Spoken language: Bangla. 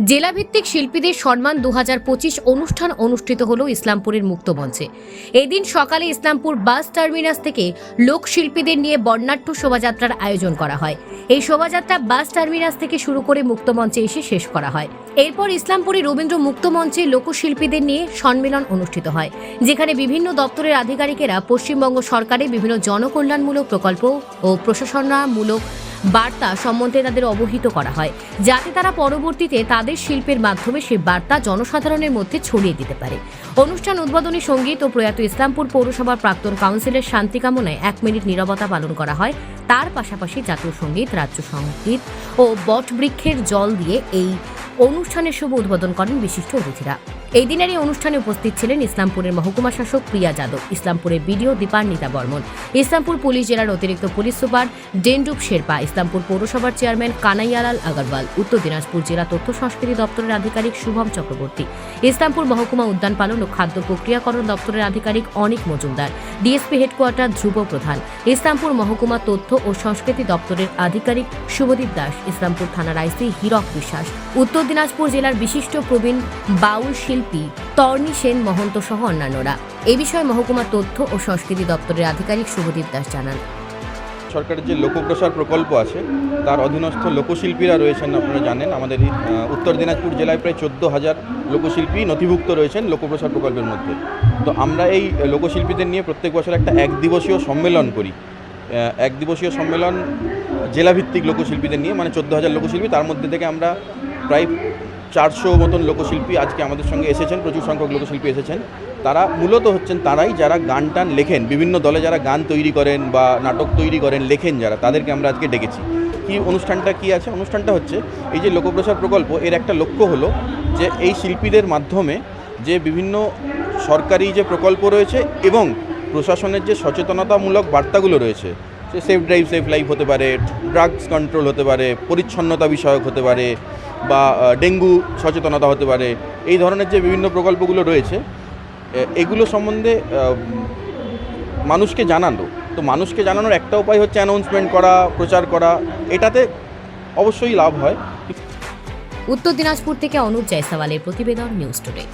জেলাভিত্তিক শিল্পীদের সম্মান দু হাজার পঁচিশ অনুষ্ঠান অনুষ্ঠিত হল ইসলামপুরের মুক্তমঞ্চে। এদিন সকালে ইসলামপুর বাস টার্মিনাস থেকে লোকশিল্পীদের নিয়ে বর্ণাঢ্য শোভাযাত্রার আয়োজন করা হয়। এই শোভাযাত্রা বাস টার্মিনাস থেকে শুরু করে মুক্তমঞ্চে এসে শেষ করা হয়। এরপর ইসলামপুরে রবীন্দ্র মুক্তমঞ্চে লোকশিল্পীদের নিয়ে সম্মেলন অনুষ্ঠিত হয়, যেখানে বিভিন্ন দপ্তরের আধিকারিকেরা পশ্চিমবঙ্গ সরকারের বিভিন্ন জনকল্যাণমূলক প্রকল্প ও প্রশাসনামূলক বার্তা সম্বন্ধে তাদের অবহিত করা হয়, যাতে তারা পরবর্তীতে তাদের শিল্পের মাধ্যমে সেই বার্তা জনসাধারণের মধ্যে ছড়িয়ে দিতে পারে। অনুষ্ঠান উদ্বোধনী সংগীত ও প্রয়াত ইসলামপুর পৌরসভার প্রাক্তন কাউন্সিলের শান্তি কামনায় এক মিনিট নীরবতা পালন করা হয়। তার পাশাপাশি জাতীয় সংগীত, রাজ্য সংগীত ও বটবৃক্ষের জল দিয়ে এই অনুষ্ঠানের শুভ উদ্বোধন করেন বিশিষ্ট অতিথিরা। এই দিনের এই অনুষ্ঠানে উপস্থিত ছিলেন ইসলামপুরের মহকুমা শাসক প্রিয়া যাদব, ইসলামপুরের বিডিও দীপান্বিতা বর্মন, ইসলামপুর পুলিশ জেলার অতিরিক্ত পুলিশ সুপার ডেন্ডুপ শেরপা, ইসলামপুর পৌরসভার চেয়ারম্যান কানাইয়ালাল আগরওয়াল, উত্তর দিনাজপুর জেলা তথ্য সংস্কৃতি দপ্তরের আধিকারিক শুভম চক্রবর্তী, ইসলামপুর মহকুমা উদ্যান পালন ও খাদ্য প্রক্রিয়াকরণ দপ্তরের আধিকারিক অনিক মজুমদার, ডিএসপি হেডকোয়ার্টার ধ্রুব প্রধান, ইসলামপুর মহকুমা তথ্য ও সংস্কৃতি দপ্তরের আধিকারিক শুভদীপ দাস, ইসলামপুর থানার আইসি হীরক বিশ্বাস, উত্তর দিনাজপুর জেলার বিশিষ্ট প্রবীণ বাউল শিল্পী তর্নি সেন, মহন্ত সহ অন্যান্যরা। এই বিষয়ে মহকুমা তথ্য ও সংস্কৃতি দপ্তরের আধিকারিক শুভদীপ দাস জানান। সরকারের যে লোকপ্রসার প্রকল্প আছে, তার অধীনস্থ লোকশিল্পীরা রয়েছেন আপনারা জানেন, আমাদের উত্তর দিনাজপুর জেলায় প্রায় চোদ্দ হাজার লোকশিল্পী নথিভুক্ত রয়েছেন লোকপ্রসার প্রকল্পের মধ্যে। তো আমরা এই লোকশিল্পীদের নিয়ে প্রত্যেক বছর একটা এক দিবসীয় সম্মেলন করি। এক দিবসীয় সম্মেলন জেলাভিত্তিক লোকশিল্পীদের নিয়ে মানে চোদ্দ হাজার লোকশিল্পী, তার মধ্যে থেকে আমরা প্রায় চারশো মতন লোকশিল্পী আজকে আমাদের সঙ্গে এসেছেন, প্রচুর সংখ্যক লোকশিল্পী এসেছেন। তারা মূলত হচ্ছেন তারাই যারা গান টান লেখেন, বিভিন্ন দলে যারা গান তৈরি করেন বা নাটক তৈরি করেন, লেখেন যারা, তাদেরকে আমরা আজকে ডেকেছি। কি অনুষ্ঠানটা কি আছে? অনুষ্ঠানটা হচ্ছে এই যে লোকপ্রসার প্রকল্প, এর একটা লক্ষ্য হলো যে এই শিল্পীদের মাধ্যমে যে বিভিন্ন সরকারি যে প্রকল্প রয়েছে এবং প্রশাসনের যে সচেতনতামূলক বার্তাগুলো রয়েছে, সে সেফ ড্রাইভ, সেফ লাইফ হতে পারে, ড্রাগস কন্ট্রোল হতে পারে, পরিচ্ছন্নতা বিষয়ক হতে পারে বা ডেঙ্গু সচেতনতা হতে পারে, এই ধরনের যে বিভিন্ন প্রকল্পগুলো রয়েছে এগুলো সম্বন্ধে মানুষকে জানানো। তো মানুষকে জানানোর একটা উপায় হচ্ছে অ্যানাউন্সমেন্ট করা, প্রচার করা, এটাতে অবশ্যই লাভ হয়। উত্তর দিনাজপুর থেকে অনুপ জয়সওয়ালের প্রতিবেদন নিউজ টুডে।